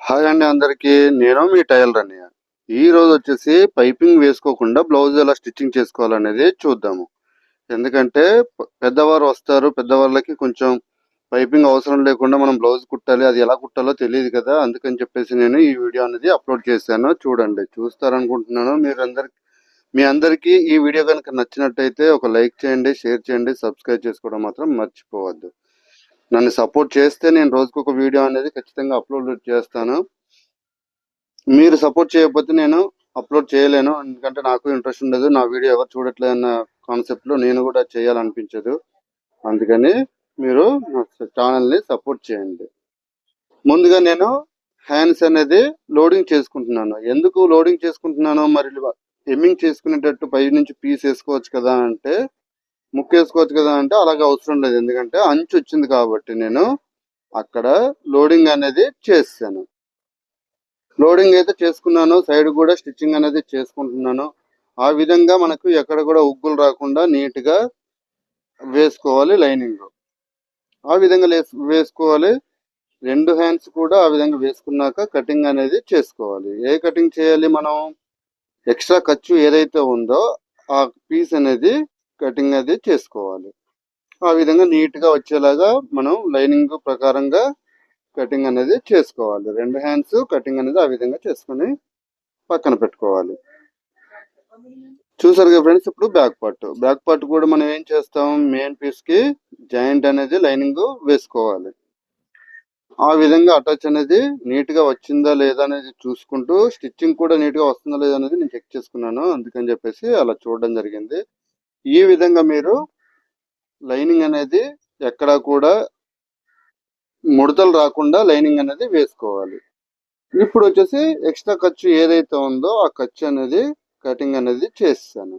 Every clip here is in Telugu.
హాయ్ అండి అందరికి. నేను మీ టైలర్ అన్నయ్య ఈ రోజు వచ్చేసి పైపింగ్ వేసుకోకుండా బ్లౌజ్ ఎలా స్టిచ్చింగ్ చేసుకోవాలనేది చూద్దాము. ఎందుకంటే పెద్దవారు వస్తారు. పెద్దవాళ్ళకి కొంచెం పైపింగ్ అవసరం లేకుండా మనం బ్లౌజ్ కుట్టాలి. అది ఎలా కుట్టాలో తెలియదు కదా. అందుకని చెప్పేసి నేను ఈ వీడియో అనేది అప్లోడ్ చేశాను. చూడండి. చూస్తారనుకుంటున్నాను. మీరు అందరికి మీ అందరికీ ఈ వీడియో కనుక నచ్చినట్టయితే ఒక లైక్ చేయండి షేర్ చేయండి సబ్స్క్రైబ్ చేసుకోవడం మాత్రం మర్చిపోవద్దు. నన్ను సపోర్ట్ చేస్తే నేను రోజుకు ఒక వీడియో అనేది ఖచ్చితంగా అప్లోడ్ చేస్తాను. మీరు సపోర్ట్ చేయకపోతే నేను అప్లోడ్ చేయలేను. ఎందుకంటే నాకు ఇంట్రెస్ట్ ఉండదు. నా వీడియో ఎవరు చూడట్లేదు అన్న కాన్సెప్ట్లో నేను కూడా చేయాలనిపించదు. అందుకని మీరు నా ఛానల్ని సపోర్ట్ చేయండి. ముందుగా నేను హ్యాండ్స్ అనేది లోడింగ్ చేసుకుంటున్నాను. ఎందుకు లోడింగ్ చేసుకుంటున్నాను మరి ఎమ్మింగ్ చేసుకునేటట్టు పై నుంచి పీస్ వేసుకోవచ్చు కదా అంటే ముక్కేసుకోవచ్చు కదా అంటే అలాగే అవసరం లేదు. ఎందుకంటే అంచు వచ్చింది కాబట్టి నేను అక్కడ లోడింగ్ అనేది చేశాను. లోడింగ్ అయితే చేసుకున్నాను సైడ్ కూడా స్టిచ్చింగ్ అనేది చేసుకుంటున్నాను. ఆ విధంగా మనకు ఎక్కడ కూడా ఉగ్గులు రాకుండా నీట్గా వేసుకోవాలి లైనింగ్. ఆ విధంగా వేసుకోవాలి. రెండు హ్యాండ్స్ కూడా ఆ విధంగా వేసుకున్నాక కటింగ్ అనేది చేసుకోవాలి. ఏ కటింగ్ చేయాలి మనం? ఎక్స్ట్రా ఖర్చు ఏదైతే ఉందో ఆ పీస్ అనేది కటింగ్ అది చేసుకోవాలి. ఆ విధంగా నీట్గా వచ్చేలాగా మనం లైనింగ్ ప్రకారంగా కటింగ్ అనేది చేసుకోవాలి. రెండు హ్యాండ్స్ కటింగ్ అనేది ఆ విధంగా చేసుకుని పక్కన పెట్టుకోవాలి. చూసారు కదా ఫ్రెండ్స్ ఇప్పుడు బ్యాక్ పార్ట్. బ్యాక్ పార్ట్ కూడా మనం ఏం చేస్తాం? మెయిన్ పీస్కి జాయింట్ అనేది లైనింగ్ వేసుకోవాలి. ఆ విధంగా అటాచ్ అనేది నీట్గా వచ్చిందా లేదా అనేది చూసుకుంటూ స్టిచ్చింగ్ కూడా నీట్గా వస్తుందా లేదా అనేది నేను చెక్ చేసుకున్నాను. అందుకని చెప్పేసి అలా చూడడం జరిగింది. ఈ విధంగా మీరు లైనింగ్ అనేది ఎక్కడా కూడా ముడతలు రాకుండా లైనింగ్ అనేది వేసుకోవాలి. ఇప్పుడు వచ్చేసి ఎక్స్ట్రా ఖర్చు ఏదైతే ఉందో ఆ ఖర్చు అనేది కటింగ్ అనేది చేస్తాను.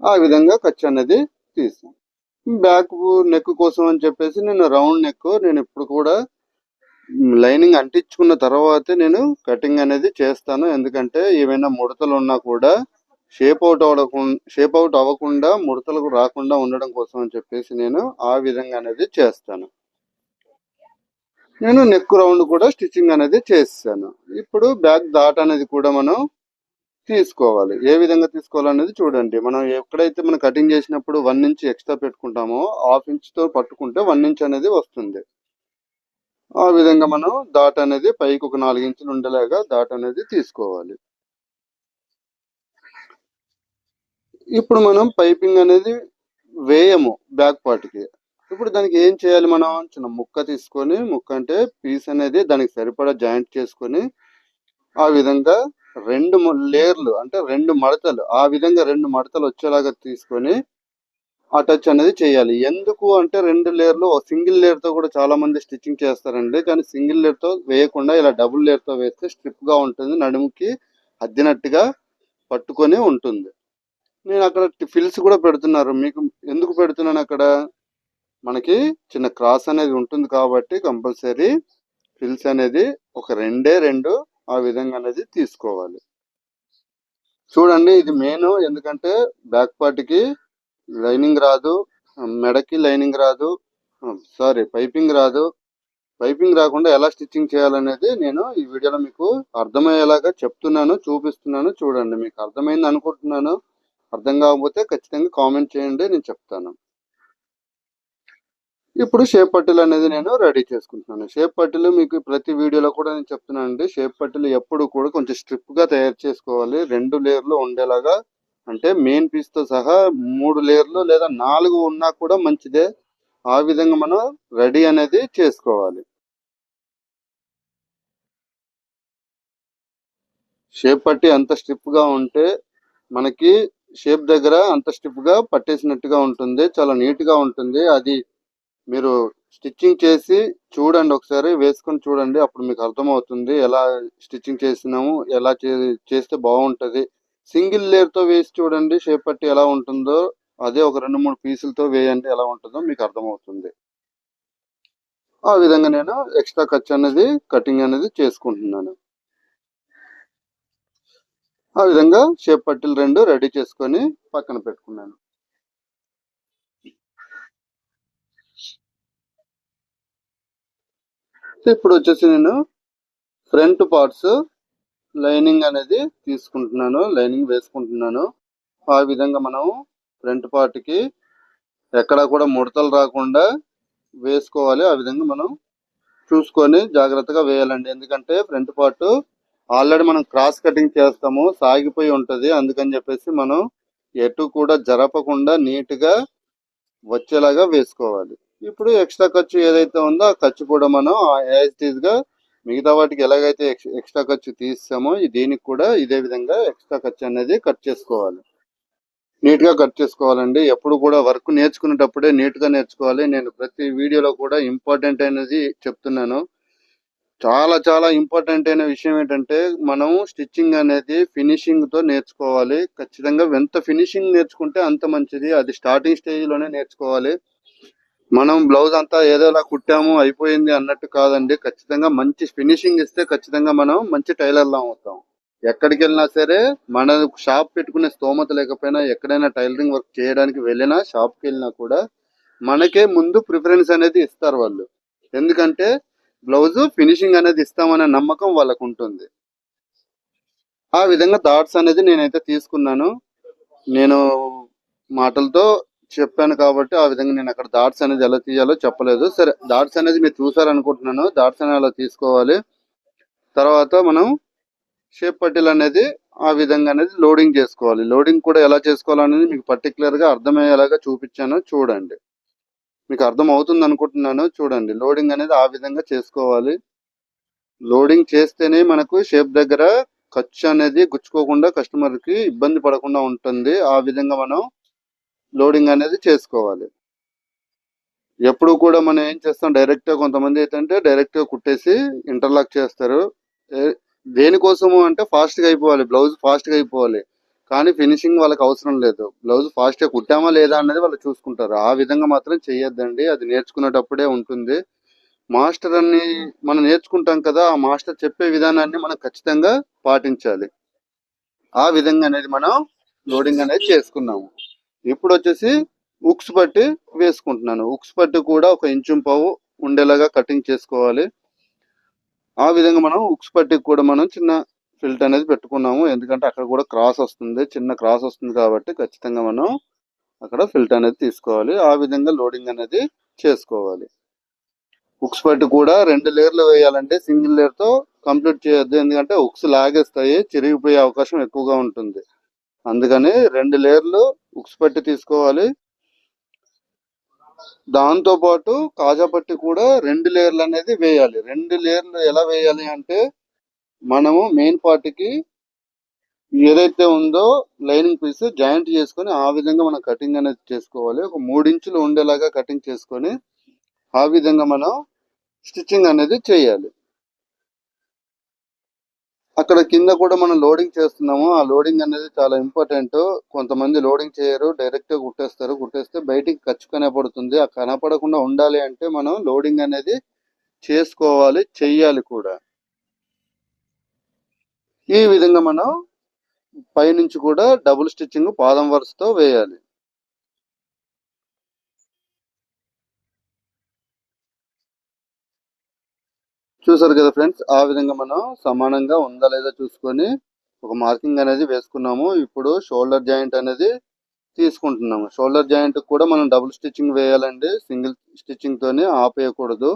ఆ విధంగా ఖర్చు అనేది తీసాను బ్యాక్ నెక్ కోసం అని చెప్పేసి నేను రౌండ్ నెక్ నేను ఇప్పుడు కూడా లైనింగ్ అంటించుకున్న తర్వాతే నేను కటింగ్ అనేది చేస్తాను. ఎందుకంటే ఏమైనా ముడతలు ఉన్నా కూడా షేప్ అవుట్ అవ్వకుండా షేప్ అవుట్ అవ్వకుండా ముడతలకు రాకుండా ఉండడం కోసం అని చెప్పేసి నేను ఆ విధంగా అనేది చేస్తాను. నేను నెక్ రౌండ్ కూడా స్టిచ్చింగ్ అనేది చేస్తాను. ఇప్పుడు బ్యాక్ దాట్ అనేది కూడా మనం తీసుకోవాలి. ఏ విధంగా తీసుకోవాలనేది చూడండి. మనం ఎక్కడైతే మనం కటింగ్ చేసినప్పుడు వన్ ఇంచ్ ఎక్స్ట్రా పెట్టుకుంటామో హాఫ్ ఇంచ్తో పట్టుకుంటే వన్ ఇంచ్ అనేది వస్తుంది. ఆ విధంగా మనం దాట్ అనేది పైకి ఒక నాలుగు ఇంచులు ఉండేలాగా దాట్ అనేది తీసుకోవాలి. ఇప్పుడు మనం పైపింగ్ అనేది వేయము బ్యాక్ పార్ట్కి ఇప్పుడు దానికి ఏం చేయాలి మనం? చిన్న ముక్క తీసుకొని ముక్క అంటే పీస్ అనేది దానికి సరిపడా జాయింట్ చేసుకొని ఆ విధంగా రెండు లేయర్లు అంటే రెండు మడతలు ఆ విధంగా రెండు మడతలు వచ్చేలాగా తీసుకొని ఆ టచ్ అనేది చేయాలి. ఎందుకు అంటే రెండు లేయర్లు సింగిల్ లేయర్తో కూడా చాలా మంది స్టిచ్చింగ్ చేస్తారండి. కానీ సింగిల్ లేయర్తో వేయకుండా ఇలా డబుల్ లేయర్తో వేస్తే స్ట్రిప్గా ఉంటుంది నడుముకి అద్దినట్టుగా పట్టుకొని ఉంటుంది. నేను అక్కడ ఫిల్స్ కూడా పెడుతున్నారు. మీకు ఎందుకు పెడుతున్నాను అక్కడ? మనకి చిన్న క్రాస్ అనేది ఉంటుంది కాబట్టి కంపల్సరీ ఫిల్స్ అనేది ఒక రెండే రెండు ఆ విధంగా అనేది తీసుకోవాలి. చూడండి ఇది మెయిన్ ఎందుకంటే బ్యాక్ పార్ట్కి లైనింగ్ రాదు మెడకి లైనింగ్ రాదు సారీ పైపింగ్ రాదు. పైపింగ్ రాకుండా ఎలా స్టిచ్చింగ్ చేయాలనేది నేను ఈ వీడియోలో మీకు అర్థమయ్యేలాగా చెప్తున్నాను చూపిస్తున్నాను చూడండి మీకు అర్థమైంది అనుకుంటున్నాను. అర్థం కాకపోతే ఖచ్చితంగా కామెంట్ చేయండి నేను చెప్తాను. ఇప్పుడు షేప్ పట్టీలు అనేది నేను రెడీ చేసుకుంటున్నాను. షేప్ పట్టీలు మీకు ప్రతి వీడియోలో కూడా నేను చెప్తున్నాను అండి షేప్ పట్టీలు ఎప్పుడు కూడా కొంచెం స్ట్రిప్గా తయారు చేసుకోవాలి. రెండు లేయర్లు ఉండేలాగా అంటే మెయిన్ పీస్తో సహా మూడు లేయర్లు లేదా నాలుగు ఉన్నా కూడా మంచిదే. ఆ విధంగా మనం రెడీ అనేది చేసుకోవాలి. షేప్ పట్టి అంత స్ట్రిప్గా ఉంటే మనకి షేప్ దగ్గర అంత స్టిఫ్గా పట్టేసినట్టుగా ఉంటుంది. చాలా నీట్గా ఉంటుంది. అది మీరు స్టిచ్చింగ్ చేసి చూడండి ఒకసారి వేసుకొని చూడండి. అప్పుడు మీకు అర్థమవుతుంది ఎలా స్టిచ్చింగ్ చేసినాము ఎలా చే- చేస్తే బాగుంటుంది. సింగిల్ లేయర్తో వేసి చూడండి షేప్ పట్టి ఎలా ఉంటుందో. అదే ఒక రెండు మూడు పీసులతో వేయండి ఎలా ఉంటుందో మీకు అర్థమవుతుంది. ఆ విధంగా నేను ఎక్స్ట్రా ఖర్చు అనేది కటింగ్ అనేది చేసుకుంటున్నాను. ఆ విధంగా షేప్ పట్టీలు రెండు రెడీ చేసుకొని పక్కన పెట్టుకున్నాను. ఇప్పుడు వచ్చేసి నేను ఫ్రంట్ పార్ట్స్ లైనింగ్ అనేది తీసుకుంటున్నాను లైనింగ్ వేసుకుంటున్నాను. ఆ విధంగా మనం ఫ్రంట్ పార్ట్కి ఎక్కడా కూడా ముడతలు రాకుండా వేసుకోవాలి. ఆ విధంగా మనం చూసుకొని జాగ్రత్తగా వేయాలండి. ఎందుకంటే ఫ్రంట్ పార్ట్ ఆల్రెడీ మనం క్రాస్ కటింగ్ చేస్తాము సాగిపోయి ఉంటుంది. అందుకని చెప్పేసి మనం ఎటు కూడా జరపకుండా నీట్గా వచ్చేలాగా వేసుకోవాలి. ఇప్పుడు ఎక్స్ట్రా ఖర్చు ఏదైతే ఉందో ఆ ఖర్చు కూడా మనం యాజ్ మిగతా వాటికి ఎలాగైతే ఎక్స్- ఎక్స్ట్రా ఖర్చు తీస్తామో దీనికి కూడా ఇదే విధంగా ఎక్స్ట్రా ఖర్చు అనేది కట్ చేసుకోవాలి. నీట్గా కట్ చేసుకోవాలండి. ఎప్పుడు కూడా వర్క్ నేర్చుకునేటప్పుడే నీట్గా నేర్చుకోవాలి. నేను ప్రతి వీడియోలో కూడా ఇంపార్టెంట్ అనేది చెప్తున్నాను. చాలా చాలా ఇంపార్టెంట్ అయిన విషయం ఏంటంటే మనం స్టిచ్చింగ్ అనేది ఫినిషింగ్తో నేర్చుకోవాలి. ఖచ్చితంగా ఎంత ఫినిషింగ్ నేర్చుకుంటే అంత మంచిది. అది స్టార్టింగ్ స్టేజ్లోనే నేర్చుకోవాలి. మనం బ్లౌజ్ అంతా ఏదోలా కుట్టాము అయిపోయింది అన్నట్టు కాదండి. ఖచ్చితంగా మంచి ఫినిషింగ్ ఇస్తే ఖచ్చితంగా మనం మంచి టైలర్లా అవుతాం. ఎక్కడికి వెళ్ళినా సరే మన షాప్ పెట్టుకునే స్తోమత లేకపోయినా ఎక్కడైనా టైలరింగ్ వర్క్ చేయడానికి వెళ్ళినా షాప్కి వెళ్ళినా కూడా మనకే ముందు ప్రిఫరెన్స్ అనేది ఇస్తారు వాళ్ళు. ఎందుకంటే బ్లౌజ్ ఫినిషింగ్ అనేది ఇస్తామనే నమ్మకం వాళ్ళకు ఉంటుంది ఆ విధంగా థాట్స్ అనేది నేనైతే తీసుకున్నాను. నేను మాటలతో చెప్పాను కాబట్టి ఆ విధంగా నేను అక్కడ డాట్స్ అనేది ఎలా తీయాలో చెప్పలేదు. సరే డాట్స్ అనేది మీరు చూసారనుకుంటున్నాను. డాట్స్ అనేది అలా తీసుకోవాలి. తర్వాత మనం షేప్ పట్టీలు అనేది ఆ విధంగా అనేది లోడింగ్ చేసుకోవాలి. లోడింగ్ కూడా ఎలా చేసుకోవాలనేది మీకు పర్టికులర్గా అర్థమయ్యేలాగా చూపించాను. చూడండి. మీకు అర్థం అవుతుంది అనుకుంటున్నాను. చూడండి లోడింగ్ అనేది ఆ విధంగా చేసుకోవాలి. లోడింగ్ చేస్తేనే మనకు షేప్ దగ్గర ఖర్చు అనేది గుచ్చుకోకుండా కస్టమర్కి ఇబ్బంది పడకుండా ఉంటుంది. ఆ విధంగా మనం లోడింగ్ అనేది చేసుకోవాలి. ఎప్పుడు కూడా మనం ఏం చేస్తాం? డైరెక్ట్గా కొంతమంది ఏంటంటే డైరెక్ట్గా కుట్టేసి ఇంటర్లాక్ చేస్తారు. దేనికోసము అంటే ఫాస్ట్గా అయిపోవాలి. బ్లౌజ్ ఫాస్ట్గా అయిపోవాలి. కానీ ఫినిషింగ్ వాళ్ళకి అవసరం లేదు. బ్లౌజ్ ఫాస్ట్గా కుట్టామా లేదా అనేది వాళ్ళు చూసుకుంటారు. ఆ విధంగా మాత్రం చేయొద్దండి అది నేర్చుకునేటప్పుడే ఉంటుంది. మాస్టర్ అని మనం నేర్చుకుంటాం కదా ఆ మాస్టర్ చెప్పే విధానాన్ని మనం ఖచ్చితంగా పాటించాలి. ఆ విధంగా అనేది మనం లోడింగ్ అనేది చేసుకున్నాము. ఇప్పుడు వచ్చేసి ఉక్స్ పట్టి వేసుకుంటున్నాను. ఉక్స్ పట్టి కూడా ఒక ఇంచు పావు ఉండేలాగా కటింగ్ చేసుకోవాలి. ఆ విధంగా మనం ఉక్స్ పట్టికి కూడా మనం చిన్న ఫిల్ట్ అనేది పెట్టుకున్నాము. ఎందుకంటే అక్కడ కూడా క్రాస్ వస్తుంది. చిన్న క్రాస్ వస్తుంది కాబట్టి ఖచ్చితంగా మనం అక్కడ ఫిల్ట్ అనేది తీసుకోవాలి. ఆ విధంగా లోడింగ్ అనేది చేసుకోవాలి. ఉక్స్ పట్టు కూడా రెండు లేయర్లు వేయాలంటే సింగిల్ లేయర్తో కంప్లీట్ చేయొద్దు. ఎందుకంటే ఉక్స్ లాగేస్తాయి చిరిగిపోయే అవకాశం ఎక్కువగా ఉంటుంది. అందుకని రెండు లేయర్లు ఉక్స్ పట్టి తీసుకోవాలి. దాంతో పాటు కాజా పట్టి కూడా రెండు లేయర్లు అనేది వేయాలి. రెండు లేయర్లు ఎలా వేయాలి అంటే మనము మెయిన్ పార్ట్కి ఏదైతే ఉందో లైనింగ్ పీస్ జాయింట్ చేసుకొని ఆ విధంగా మనం కటింగ్ అనేది చేసుకోవాలి. ఒక మూడు ఇంచులు ఉండేలాగా కటింగ్ చేసుకొని ఆ విధంగా మనం స్టిచ్చింగ్ అనేది చేయాలి. అక్కడ కింద కూడా మనం లోడింగ్ చేస్తున్నాము. ఆ లోడింగ్ అనేది చాలా ఇంపార్టెంట్ కొంతమంది లోడింగ్ చేయరు డైరెక్ట్గా కుట్టేస్తారు. కుట్టేస్తే బయటికి ఖర్చు కనపడుతుంది. ఆ కనపడకుండా ఉండాలి అంటే మనం లోడింగ్ అనేది చేసుకోవాలి చెయ్యాలి కూడా. ఈ విధంగా మనం పైనుంచి కూడా డబుల్ స్టిచ్చింగ్ పాదం వరుసతో వేయాలి. చూసారు కదా ఫ్రెండ్స్ ఆ విధంగా మనం సమానంగా ఉందా లేదా చూసుకొని ఒక మార్కింగ్ అనేది వేసుకున్నాము. ఇప్పుడు షోల్డర్ జాయింట్ అనేది తీసుకుంటున్నాము. షోల్డర్ జాయింట్ కూడా మనం డబుల్ స్టిచ్చింగ్ వేయాలండి. సింగిల్ స్టిచ్చింగ్ తోని ఆపేయకూడదు.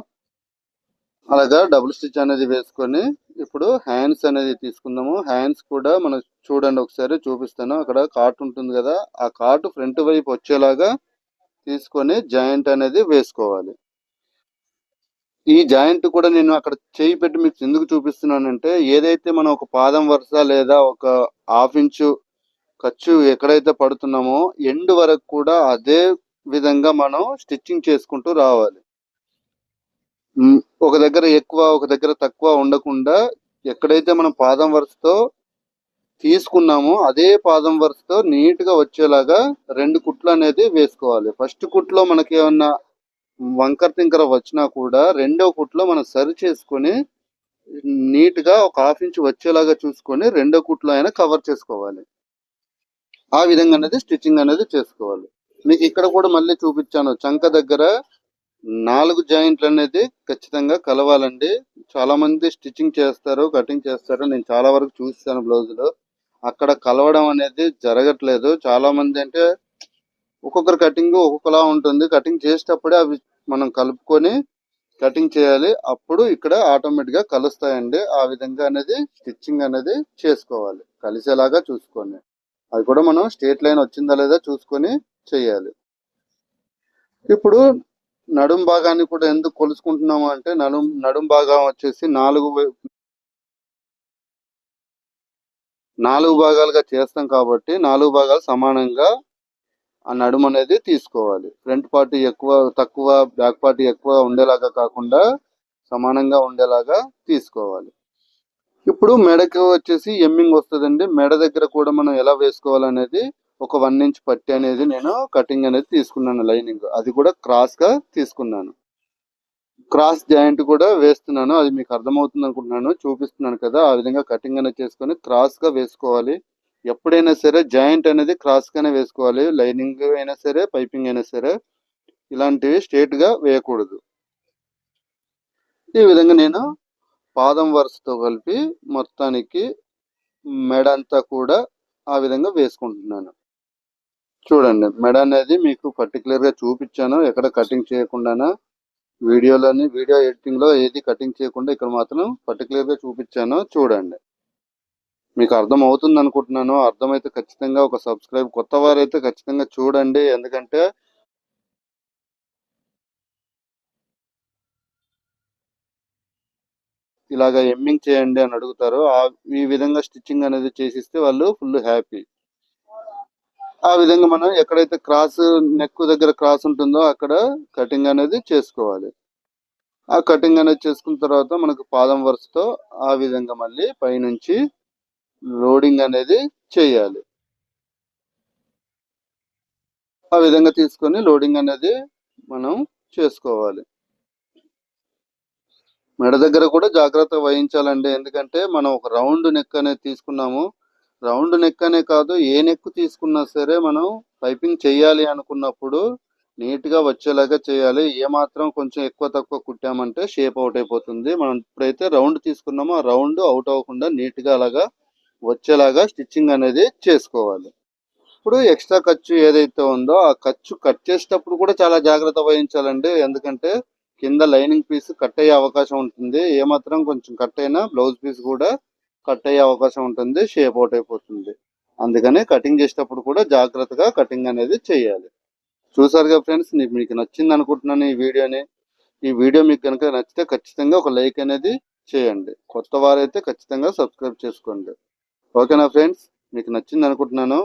అలాగా డబుల్ స్టిచ్ అనేది వేసుకొని ఇప్పుడు హ్యాండ్స్ అనేది తీసుకుందాము. హ్యాండ్స్ కూడా మనం చూడండి ఒకసారి చూపిస్తాను. అక్కడ కాట్ ఉంటుంది కదా ఆ కార్ట్ ఫ్రంట్ వైపు వచ్చేలాగా తీసుకొని జాయింట్ అనేది వేసుకోవాలి. ఈ జాయింట్ కూడా నేను అక్కడ చేయి పెట్టి మీకు ఎందుకు చూపిస్తున్నానంటే ఏదైతే మనం ఒక పాదం వరుస లేదా ఒక హాఫ్ ఇంచు ఖర్చు ఎక్కడైతే పడుతున్నామో ఎండ్ వరకు కూడా అదే విధంగా మనం స్టిచ్చింగ్ చేసుకుంటూ రావాలి. ఒక దగ్గర ఎక్కువ ఒక దగ్గర తక్కువ ఉండకుండా ఎక్కడైతే మనం పాదం వరుసతో తీసుకున్నామో అదే పాదం వరుసతో నీట్గా వచ్చేలాగా రెండు కుట్లు అనేది వేసుకోవాలి. ఫస్ట్ కుట్లో మనకి ఏమన్నా వంకర తింకర వచ్చినా కూడా రెండో కుట్లో మనం సరి చేసుకొని నీట్గా ఒక హాఫ్ ఇంచ్ వచ్చేలాగా చూసుకొని రెండో కుట్లో అయినా కవర్ చేసుకోవాలి. ఆ విధంగా అనేది స్టిచ్చింగ్ అనేది చేసుకోవాలి. మీకు ఇక్కడ కూడా మళ్ళీ చూపించాను. చంక దగ్గర నాలుగు జాయింట్లు అనేది ఖచ్చితంగా కలవాలండి. చాలా మంది స్టిచ్చింగ్ చేస్తారు కటింగ్ చేస్తారు. నేను చాలా వరకు చూస్తాను బ్లౌజులు. అక్కడ కలవడం అనేది జరగట్లేదు. చాలా మంది అంటే ఒక్కొక్కరు కటింగ్ ఒక్కొక్కలా ఉంటుంది. కటింగ్ చేసేటప్పుడే అవి మనం కలుపుకొని కటింగ్ చేయాలి. అప్పుడు ఇక్కడ ఆటోమేటిక్గా కలుస్తాయండి. ఆ విధంగా అనేది స్టిచ్చింగ్ అనేది చేసుకోవాలి. కలిసేలాగా చూసుకొని. అది కూడా మనం స్ట్రేట్ లైన్ వచ్చిందా లేదా చూసుకొని చేయాలి. ఇప్పుడు నడుం భాగాన్ని కూడా ఎందుకు కొలుసుకుంటున్నాము అంటే నడుం నడుం భాగం వచ్చేసి నాలుగు నాలుగు భాగాలుగా చేస్తాం కాబట్టి నాలుగు భాగాలు సమానంగా ఆ నడుము అనేది తీసుకోవాలి. ఫ్రంట్ పార్టీ ఎక్కువ తక్కువ బ్యాక్ పార్టీ ఎక్కువ ఉండేలాగా కాకుండా సమానంగా ఉండేలాగా తీసుకోవాలి. ఇప్పుడు మెడకి వచ్చేసి ఎమ్మింగ్ వస్తుందండి. మెడ దగ్గర కూడా మనం ఎలా వేసుకోవాలనేది ఒక వన్ ఇంచ్ పట్టి అనేది నేను కటింగ్ అనేది తీసుకున్నాను లైనింగ్. అది కూడా క్రాస్గా తీసుకున్నాను. క్రాస్ జాయింట్ కూడా వేస్తున్నాను. అది మీకు అర్థమవుతుంది అనుకుంటున్నాను. చూపిస్తున్నాను కదా ఆ విధంగా కటింగ్ అనేది చేసుకొని క్రాస్గా వేసుకోవాలి. ఎప్పుడైనా సరే జాయింట్ అనేది క్రాస్గానే వేసుకోవాలి. లైనింగ్ అయినా సరే పైపింగ్ అయినా సరే ఇలాంటివి స్ట్రేట్గా వేయకూడదు. ఈ విధంగా నేను పాదం వరుసతో కలిపి మొత్తానికి మెడ అంతా కూడా ఆ విధంగా వేసుకుంటున్నాను. చూడండి మెడ అనేది మీకు పర్టికులర్గా చూపించాను. ఎక్కడ కటింగ్ చేయకుండా వీడియోలోని వీడియో ఎడిటింగ్లో ఏది కటింగ్ చేయకుండా ఇక్కడ మాత్రం పర్టికులర్గా చూపించాను. చూడండి. మీకు అర్థం అవుతుంది అనుకుంటున్నాను. అర్థమైతే ఖచ్చితంగా ఒక సబ్స్క్రైబ్ కొత్త వారైతే ఖచ్చితంగా చూడండి. ఎందుకంటే ఇలాగ ఎమ్మింగ్ చేయండి అని అడుగుతారు. ఈ విధంగా స్టిచ్చింగ్ అనేది చేసిస్తే వాళ్ళు ఫుల్ హ్యాపీ ఆ విధంగా మనం ఎక్కడైతే క్రాస్ నెక్ దగ్గర క్రాస్ ఉంటుందో అక్కడ కటింగ్ అనేది చేసుకోవాలి. ఆ కటింగ్ అనేది చేసుకున్న తర్వాత మనకు పాదం వరుసతో ఆ విధంగా మళ్ళీ పైనుంచి లోడింగ్ అనేది చేయాలి. ఆ విధంగా తీసుకొని లోడింగ్ అనేది మనం చేసుకోవాలి. మెడ దగ్గర కూడా జాగ్రత్త వహించాలండి. ఎందుకంటే మనం ఒక రౌండ్ నెక్ అనేది తీసుకున్నాము. రౌండ్ నెక్ అనే కాదు ఏ నెక్ తీసుకున్నా సరే మనం పైపింగ్ చేయాలి అనుకున్నప్పుడు నీట్గా వచ్చేలాగా చేయాలి ఏ మాత్రం కొంచెం ఎక్కువ తక్కువ కుట్టామంటే షేప్ అవుట్ అయిపోతుంది. మనం ఇప్పుడైతే రౌండ్ తీసుకున్నామో ఆ రౌండ్ అవుట్ అవ్వకుండా నీట్గా అలాగా వచ్చేలాగా స్టిచ్చింగ్ అనేది చేసుకోవాలి. ఇప్పుడు ఎక్స్ట్రా ఖర్చు ఏదైతే ఉందో ఆ ఖర్చు కట్ చేసేటప్పుడు కూడా చాలా జాగ్రత్త వహించాలండి. ఎందుకంటే కింద లైనింగ్ పీస్ కట్ అయ్యే అవకాశం ఉంటుంది. ఏమాత్రం కొంచెం కట్ అయినా బ్లౌజ్ పీస్ కూడా కట్ అయ్యే అవకాశం ఉంటుంది షేప్ అవుట్ అయిపోతుంది. అందుకని కటింగ్ చేసేటప్పుడు కూడా జాగ్రత్తగా కటింగ్ అనేది చేయాలి. చూసారుగా ఫ్రెండ్స్ మీకు నచ్చింది అనుకుంటున్నాను ఈ వీడియోని. ఈ వీడియో మీకు కనుక నచ్చితే ఖచ్చితంగా ఒక లైక్ అనేది చేయండి. కొత్త వారైతే ఖచ్చితంగా సబ్స్క్రైబ్ చేసుకోండి. ఓకేనా ఫ్రెండ్స్ మీకు నచ్చింది అనుకుంటున్నాను.